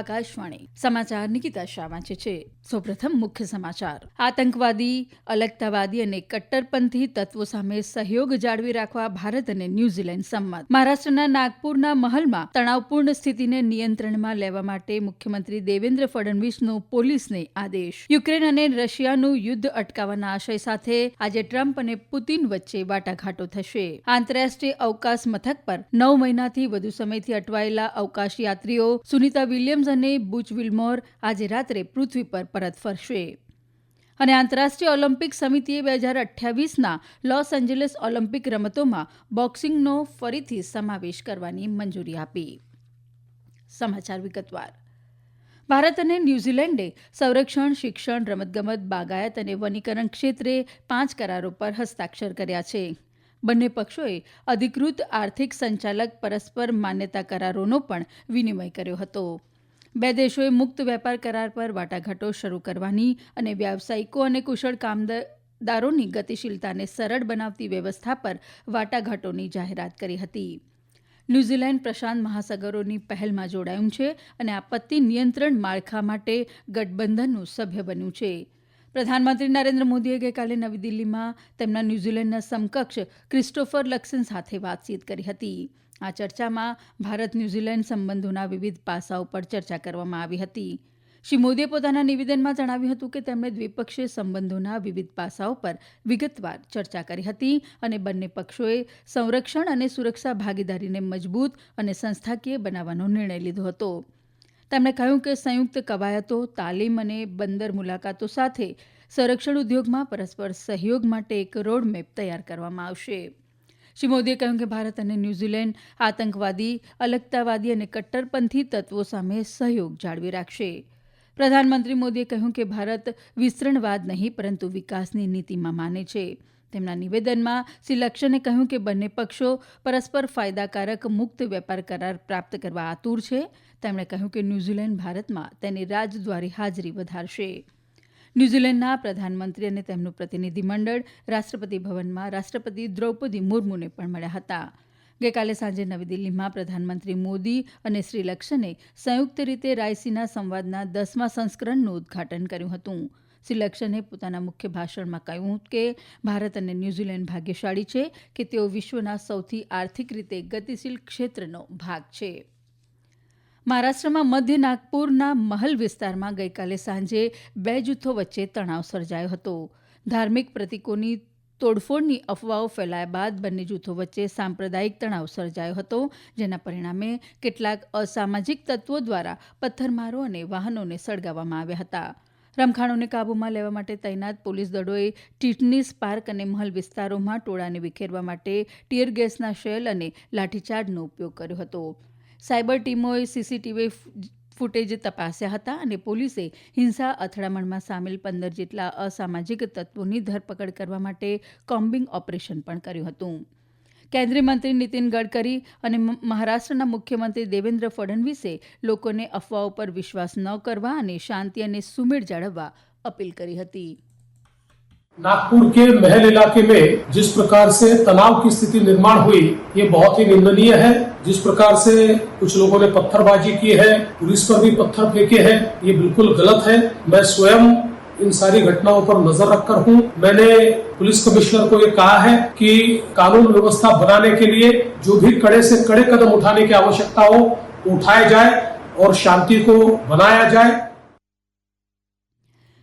આકાશવાણી. સમાચાર નિકિતા શાહ વાંચે છે. સૌપ્રથમ મુખ્ય સમાચાર. આતંકવાદી, અલગતાવાદી અને કટ્ટરપંથી તત્વો સામે સહયોગ જાળવી રાખવા ભારત અને ન્યૂઝીલેન્ડ સંમત. મહારાષ્ટ્રના નાગપુરના મહલમાં તણાવપૂર્ણ સ્થિતિને નિયંત્રણમાં લેવા માટે મુખ્યમંત્રી દેવેન્દ્ર ફડણવીસનો પોલીસને આદેશ. યુક્રેન અને રશિયાનું યુદ્ધ અટકાવવાના આશય સાથે આજે ટ્રમ્પ અને પુતિન વચ્ચે વાટાઘાટો થશે. આંતરરાષ્ટ્રીય અવકાશ મથક પર નવ મહિનાથી વધુ સમયથી અટવાયેલા અવકાશ યાત્રીઓ સુનિતા વિલિયમ્સ અને બુચ આજે રાત્રે પૃથ્વી પર પરત ફરશે. અને આંતરરાષ્ટ્રીય ઓલિમ્પિક સમિતિએ બે હજાર અઠ્યાવીસના લોસ એન્જલસ ઓલિમ્પિક રમતોમાં બોક્સિંગનો ફરીથી સમાવેશ કરવાની મંજૂરી આપી. સમાચાર વિગતવાર. ભારત અને ન્યૂઝીલેન્ડે સંરક્ષણ, શિક્ષણ, રમતગમત, બાગાયત અને વનીકરણ ક્ષેત્રે પાંચ કરારો પર હસ્તાક્ષર કર્યા છે. બંને પક્ષોએ અધિકૃત આર્થિક સંચાલક પરસ્પર માન્યતા કરારોનો પણ વિનિમય કર્યો હતો. બે દેશોએ મુક્ત વેપાર કરાર પર વાટાઘાટો શરૂ કરવાની અને વ્યાવસાયિકો અને કુશળ કામદારોની ગતિશીલતાને સરળ બનાવતી વ્યવસ્થા પર વાટાઘાટોની જાહેરાત કરી હતી. ન્યૂઝીલેન્ડ પ્રશાંત મહાસાગરોની પહેલમાં જોડાયું છે અને આપત્તિ નિયંત્રણ માળખા માટે ગઠબંધનનું સભ્ય બન્યું છે. પ્રધાનમંત્રી નરેન્દ્ર મોદીએ ગઈકાલે નવી દિલ્હીમાં તેમના ન્યૂઝીલેન્ડના સમકક્ષ ક્રિસ્ટોફર લક્સન સાથે વાતચીત કરી હતી. આ ચર્ચામાં ભારત ન્યૂઝીલેન્ડ સંબંધોના વિવિધ પાસાઓ પર ચર્ચા કરવામાં આવી હતી. શ્રી મોદીએ પોતાના નિવેદનમાં જણાવ્યું હતું કે તેમણે દ્વિપક્ષીય સંબંધોના વિવિધ પાસાઓ પર વિગતવાર ચર્ચા કરી હતી અને બંને પક્ષોએ સંરક્ષણ અને સુરક્ષા ભાગીદારીને મજબૂત અને સંસ્થાકીય બનાવવાનો નિર્ણય લીધો હતો. તેમણે કહ્યું કે સંયુક્ત કવાયતો, તાલીમ અને બંદર મુલાકાતો સાથે સંરક્ષણ ઉદ્યોગમાં પરસ્પર સહયોગ માટે એક રોડમેપ તૈયાર કરવામાં આવશે. શ્રી મોદીએ કહ્યું કે ભારત અને ન્યૂઝીલેન્ડ આતંકવાદી, અલગતાવાદી અને કટ્ટરપંથી તત્વો સામે સહયોગ જાળવી રાખશે. પ્રધાનમંત્રી મોદીએ કહ્યું કે ભારત વિસ્તરણવાદ નહીં, પરંતુ વિકાસની નીતિમાં માને છે. તેમના નિવેદનમાં શ્રી લક્ષને કહ્યું કે બંને પક્ષો પરસ્પર ફાયદાકારક મુક્ત વેપાર કરાર પ્રાપ્ત કરવા આતુર છે. તેમણે કહ્યું કે ન્યૂઝીલેન્ડ ભારતમાં તેની રાજદ્વારી હાજરી વધારશે. ન્યૂઝીલેન્ડના પ્રધાનમંત્રી અને તેમનું પ્રતિનિધિમંડળ રાષ્ટ્રપતિ ભવનમાં રાષ્ટ્રપતિ દ્રૌપદી મુર્મુને પણ મળ્યા હતા. ગઈકાલે સાંજે નવી દિલ્હીમાં પ્રધાનમંત્રી મોદી અને શ્રી લક્ષને સંયુક્ત રીતે રાયસીના સંવાદના દસમા સંસ્કરણનું ઉદઘાટન કર્યું હતું. શ્રી લક્ષને પોતાના મુખ્ય ભાષણમાં કહ્યું કે, ભારત અને ન્યૂઝીલેન્ડ ભાગ્યશાળી છે કે તેઓ વિશ્વના સૌથી આર્થિક રીતે ગતિશીલ ક્ષેત્રનો ભાગ છે. મહારાષ્ટ્રમાં મધ્ય નાગપુરના મહલ વિસ્તારમાં ગઈકાલે સાંજે બે જૂથો વચ્ચે તણાવ સર્જાયો હતો. ધાર્મિક પ્રતિકોની તોડફોડની અફવાઓ ફેલાયા બાદ બંને જૂથો વચ્ચે સાંપ્રદાયિક તણાવ સર્જાયો હતો, જેના પરિણામે કેટલાક અસામાજિક તત્વો દ્વારા પથ્થરમારો અને વાહનોને સળગાવવામાં આવ્યા હતા. રમખાણોને કાબૂમાં લેવા માટે તૈનાત પોલીસ દળોએ ટીટનીસ પાર્ક અને મહલ વિસ્તારોમાં ટોળાને વિખેરવા માટે ટીયર ગેસના શેલ અને લાઠીચાર્જનો ઉપયોગ કર્યો હતો. સાયબર ટીમોએ સીસીટીવી ફૂટેજ તપાસ્યા હતા અને પોલીસે હિંસા અથડામણમાં સામેલ પંદર જેટલા અસામાજિક તત્વોની ધરપકડ કરવા માટે કોમ્બિંગ ઓપરેશન પણ કર્યું હતું. કેન્દ્રીય મંત્રી નીતિન ગડકરી અને મહારાષ્ટ્રના મુખ્યમંત્રી દેવેન્દ્ર ફડણવીસે લોકોને અફવાઓ પર વિશ્વાસ ન કરવા અને શાંતિ અને સુમેળ જાળવવા અપીલ કરી હતી. नागपुर के महल इलाके में जिस प्रकार से तनाव की स्थिति निर्माण हुई, ये बहुत ही निंदनीय है। जिस प्रकार से कुछ लोगों ने पत्थरबाजी की है, पुलिस पर भी पत्थर फेंके हैं, ये बिल्कुल गलत है। मैं स्वयं इन सारी घटनाओं पर नज़र रखकर हूँ। मैंने पुलिस कमिश्नर को ये कहा है कि कानून व्यवस्था बनाने के लिए जो भी कड़े से कड़े कदम उठाने की आवश्यकता हो उठाए जाए और शांति को बनाया जाए।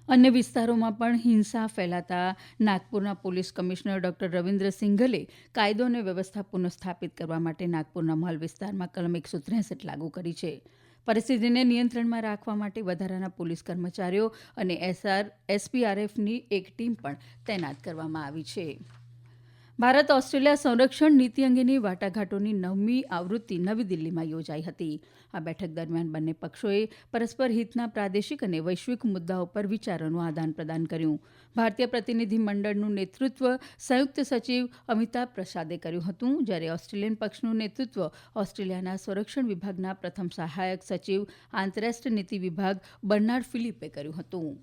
અન્ય વિસ્તારોમાં પણ હિંસા ફેલાતા નાગપુરના પોલીસ કમિશનર ડોક્ટર રવિન્દ્ર સિંઘલે કાયદો અને વ્યવસ્થા પુનઃસ્થાપિત કરવા માટે નાગપુરના મહલ વિસ્તારમાં કલમ એકસો ત્રેસઠ લાગુ કરી છે. પરિસ્થિતિને નિયંત્રણમાં રાખવા માટે વધારાના પોલીસ કર્મચારીઓ અને એસઆર, એસપીઆરએફની એક ટીમ પણ તૈનાત કરવામાં આવી છે. ભારત ઓસ્ટ્રેલિયા સંરક્ષણ નીતિ અંગેની વાટાઘાટોની નવમી આવૃત્તિ નવી દિલ્હીમાં યોજાઈ હતી. આ બેઠક દરમિયાન બંને પક્ષોએ પરસ્પર હિતના પ્રાદેશિક અને વૈશ્વિક મુદ્દાઓ પર વિચારોનું આદાન પ્રદાન કર્યું. ભારતીય પ્રતિનિધિ મંડળનું નેતૃત્વ સંયુક્ત સચિવ અમિતાભ પ્રસાદે કર્યું હતું, જ્યારે ઓસ્ટ્રેલિયન પક્ષનું નેતૃત્વ ઓસ્ટ્રેલિયાના સંરક્ષણ વિભાગના પ્રથમ સહાયક સચિવ, આંતરરાષ્ટ્રીય નીતિ વિભાગ બર્નાર્ડ ફિલિપે કર્યું હતું.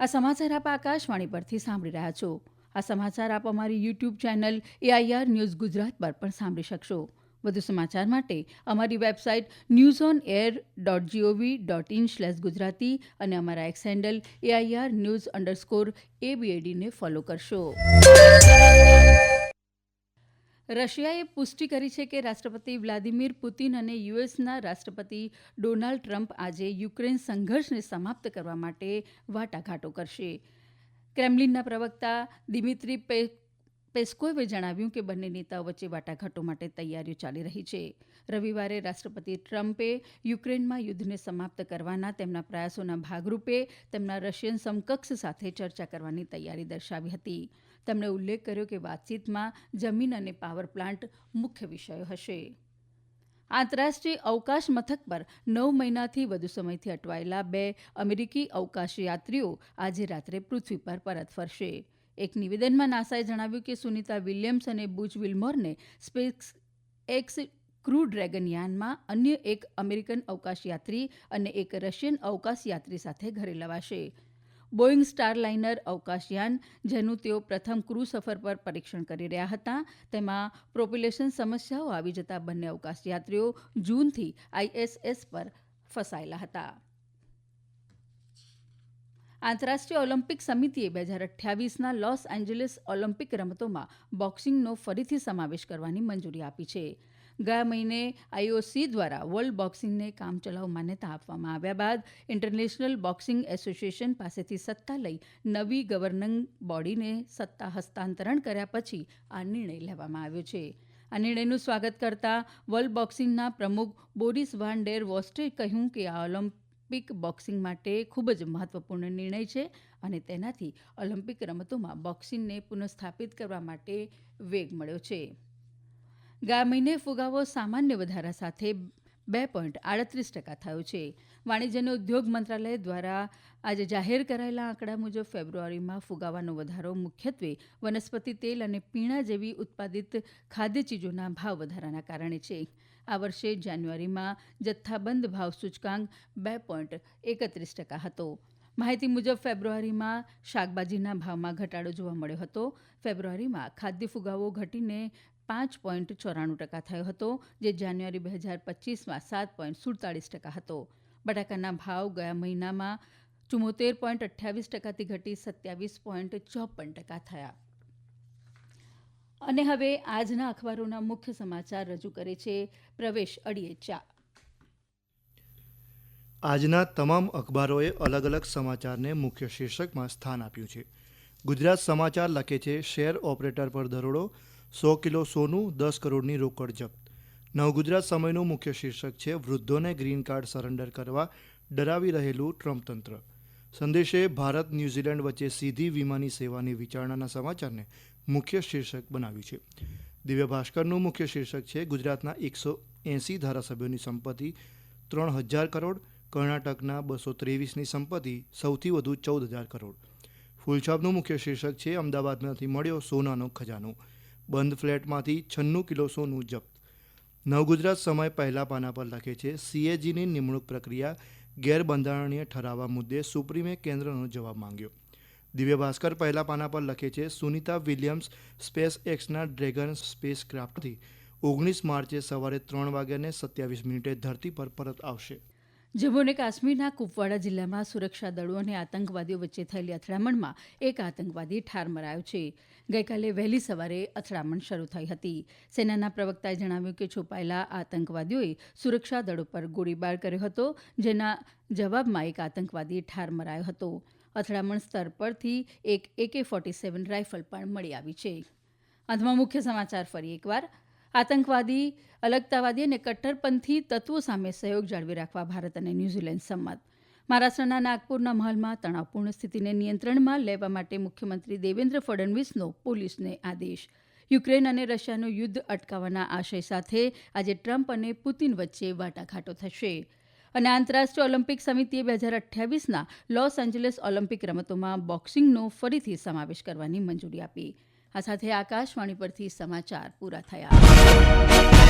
આ સમાચાર આપ આકાશવાણી પરથી સાંભળી રહ્યા છો. આ સમાચાર આપ અમારી YouTube channel AIR news Gujarat પર પણ સાંભળી શકશો. વધુ સમાચાર માટે અમારી website news on air dot G O V dot in slash Gujarati અને અમારા X handle AIR news underscore એબીએડીને follow કરશો. રશિયાએ પુષ્ટિ કરી છે કે રાષ્ટ્રપતિ વ્લાદિમીર પુતિન અને યુએસના રાષ્ટ્રપતિ ડોનાલ્ડ ટ્રમ્પ આજે યુક્રેન સંઘર્ષને સમાપ્ત કરવા માટે વાટાઘાટો કરશે. ક્રેમલિનના પ્રવક્તા દિમિત્રી પેસ્કોવે જણાવ્યું કે બંને નેતાઓ વચ્ચે વાટાઘાટો માટે તૈયારીઓ ચાલી રહી છે. રવિવારે રાષ્ટ્રપતિ ટ્રમ્પે યુક્રેનમાં યુદ્ધને સમાપ્ત કરવાના તેમના પ્રયાસોના ભાગરૂપે તેમના રશિયન સમકક્ષ સાથે ચર્ચા કરવાની તૈયારી દર્શાવી હતી. તેમણે ઉલ્લેખ કર્યો કે વાતચીતમાં જમીન અને પાવર પ્લાન્ટ મુખ્ય વિષયો હશે. આંતરરાષ્ટ્રીય અવકાશ મથક પર નવ મહિનાથી વધુ સમયથી અટવાયેલા બે અમેરિકી અવકાશ યાત્રીઓ આજે રાત્રે પૃથ્વી પર પરત ફરશે. એક નિવેદનમાં નાસાએ જણાવ્યું કે સુનિતા વિલિયમ્સ અને બુચ વિલમોરને સ્પેસ એક્સ ક્રૂ ડ્રેગન યાનમાં અન્ય એક અમેરિકન અવકાશયાત્રી અને એક રશિયન અવકાશયાત્રી સાથે ઘરે લવાશે. બોઇંગ સ્ટારલાઇનર અવકાશયાન જેનું તેઓ પ્રથમ ક્રૂ સફર પર પરીક્ષણ કરી રહ્યા હતા. તેમાં પ્રોપ્યુલેશન સમસ્યાઓ આવી જતા બંને અવકાશયાત્રીઓ જૂનથી આઈએસએસ પર ફસાયેલા હતા. આંતરરાષ્ટ્રીય ઓલિમ્પિક સમિતિએ બે હજાર અઠ્યાવીસના લોસ એન્જલિસ ઓલિમ્પિક રમતોમાં બોક્સિંગનો ફરીથી સમાવેશ કરવાની મંજૂરી આપી છે. ગયા મહિને આઈઓસી દ્વારા વર્લ્ડ બોક્સિંગને કામચલાઉ માન્યતા આપવામાં આવ્યા બાદ ઇન્ટરનેશનલ બોક્સિંગ એસોસિએશન પાસેથી સત્તા લઈ નવી ગવર્નિંગ બોડીને સત્તા હસ્તાંતરણ કર્યા પછી આ નિર્ણય લેવામાં આવ્યો છે. આ નિર્ણયનું સ્વાગત કરતા વર્લ્ડ બોક્સિંગના પ્રમુખ બોરિસ વાન ડેર વોસ્ટે કહ્યું કે આ ઓલિમ્પિક બોક્સિંગ માટે ખૂબ જ મહત્વપૂર્ણ નિર્ણય છે અને તેનાથી ઓલિમ્પિક રમતોમાં બોક્સિંગને પુનઃસ્થાપિત કરવા માટે વેગ મળ્યો છે. ગયા મહિને ફુગાવો સામાન્ય વધારા સાથે બે પોઈન્ટ આડત્રીસ ટકા થયો છે. વાણિજ્ય અને ઉદ્યોગ મંત્રાલય દ્વારા આજે જાહેર કરાયેલા આંકડા મુજબ ફેબ્રુઆરીમાં ફુગાવાનો વધારો મુખ્યત્વે વનસ્પતિ તેલ અને પીણા જેવી ઉત્પાદિત ખાદ્ય ચીજોના ભાવ વધારાના કારણે છે. આ વર્ષે જાન્યુઆરીમાં જથ્થાબંધ ભાવ સૂચકાંક બે પોઈન્ટ એકત્રીસ ટકા હતો. માહિતી મુજબ ફેબ્રુઆરીમાં શાકભાજીના ભાવમાં ઘટાડો જોવા મળ્યો હતો. ફેબ્રુઆરીમાં ખાદ્ય ફુગાવો ઘટીને પાંચ પોઈન્ટ ચોરાણું ટકા થયો હતો, જે જાન્યુઆરી બે હજાર પચીસમાં સાત પોઈન્ટ સુડતાળીસ ટકા હતો. બટાકાના ભાવ ગયા મહિનામાં ચુમ્મોતેર પોઈન્ટ અઠ્યાવીસ ટકાથી ઘટી સત્યાવીસ પોઈન્ટ ચોપન ટકા થયા. અને હવે આજના અખબારોના મુખ્ય સમાચાર રજૂ કરે છે પ્રવેશ અડિયેચા આજના તમામ અખબારોએ અલગ અલગ સમાચારને મુખ્ય શીર્ષકમાં સ્થાન આપ્યું છે. ગુજરાત સમાચાર લખે છે, શેર ઓપરેટર પર દરોડો સો કિલો સોનું, દસ કરોડની રોકડ જપ્ત. નવગુજરાત સમયનું મુખ્ય શીર્ષક છે, વૃદ્ધોને ગ્રીન કાર્ડ સરેન્ડર કરવા ડરાવી રહેલું ટ્રમ્પ તંત્ર. સંદેશે ભારત ન્યૂઝીલેન્ડ વચ્ચે સીધી વિમાની સેવાની વિચારણાના સમાચારને મુખ્ય શીર્ષક બનાવ્યું છે. દિવ્ય ભાસ્કરનું મુખ્ય શીર્ષક છે, ગુજરાતના એકસો એંસી ધારાસભ્યોની સંપત્તિ ત્રણ હજાર કરોડ, કર્ણાટકના બસો ત્રેવીસની સંપત્તિ સૌથી વધુ ચૌદ હજાર કરોડ. ફૂલછાપનું મુખ્ય શીર્ષક છે, અમદાવાદમાંથી મળ્યો સોનાનો ખજાનો. બંધ ફ્લેટમાંથી છન્નું કિલો સોનું જપ્ત. નવગુજરાત સમય પહેલા પાના પર લખે છે, સીએજીની નિમણૂક પ્રક્રિયા ગેરબંધારણીય ઠરાવવા મુદ્દે સુપ્રીમે કેન્દ્રનો જવાબ માંગ્યો. દિવ્ય ભાસ્કર પહેલા પાના પર લખે છે, સુનિતા વિલિયમ્સ સ્પેસ એક્સના ડ્રેગન સ્પેસ ક્રાફ્ટથી ઓગણીસ માર્ચે સવારે ત્રણ વાગ્યાને સત્યાવીસ મિનિટે ધરતી પર પરત આવશે. જમ્મુ અને કાશ્મીરના કુપવાડા જિલ્લામાં સુરક્ષા દળો અને આતંકવાદીઓ વચ્ચે થયેલી અથડામણમાં એક આતંકવાદી ઠાર મરાયો છે. ગઈકાલે વહેલી સવારે અથડામણ શરૂ થઈ હતી. સેનાના પ્રવક્તાએ જણાવ્યું કે છુપાયેલા આતંકવાદીઓએ સુરક્ષા દળો પર ગોળીબાર કર્યો હતો, જેના જવાબમાં એક આતંકવાદી ઠાર મરાયો હતો. અથડામણ સ્તર પરથી એક એકે ફોર્ટી સેવન રાઇફલ પણ મળી આવી છે. અંતમાં મુખ્ય સમાચાર ફરી એકવાર. આતંકવાદી, અલગતાવાદી અને કટ્ટરપંથી તત્વો સામે સહયોગ જાળવી રાખવા ભારત અને ન્યૂઝીલેન્ડ સંમત. મહારાષ્ટ્રના નાગપુરના મહલમાં તણાવપૂર્ણ સ્થિતિને નિયંત્રણમાં લેવા માટે મુખ્યમંત્રી દેવેન્દ્ર ફડણવીસનો પોલીસને આદેશ. યુક્રેન અને રશિયાનું યુદ્ધ અટકાવવાના આશય સાથે આજે ટ્રમ્પ અને પુતિન વચ્ચે વાટાઘાટો થશે. અને આંતરરાષ્ટ્રીય ઓલિમ્પિક સમિતિએ બે હજાર અઠ્યાવીસના લોસ એન્જલિસ ઓલિમ્પિક રમતોમાં બોક્સિંગનો ફરીથી સમાવેશ કરવાની મંજૂરી આપી. આ સાથે આકાશવાણી પરથી સમાચાર પૂરા થયા.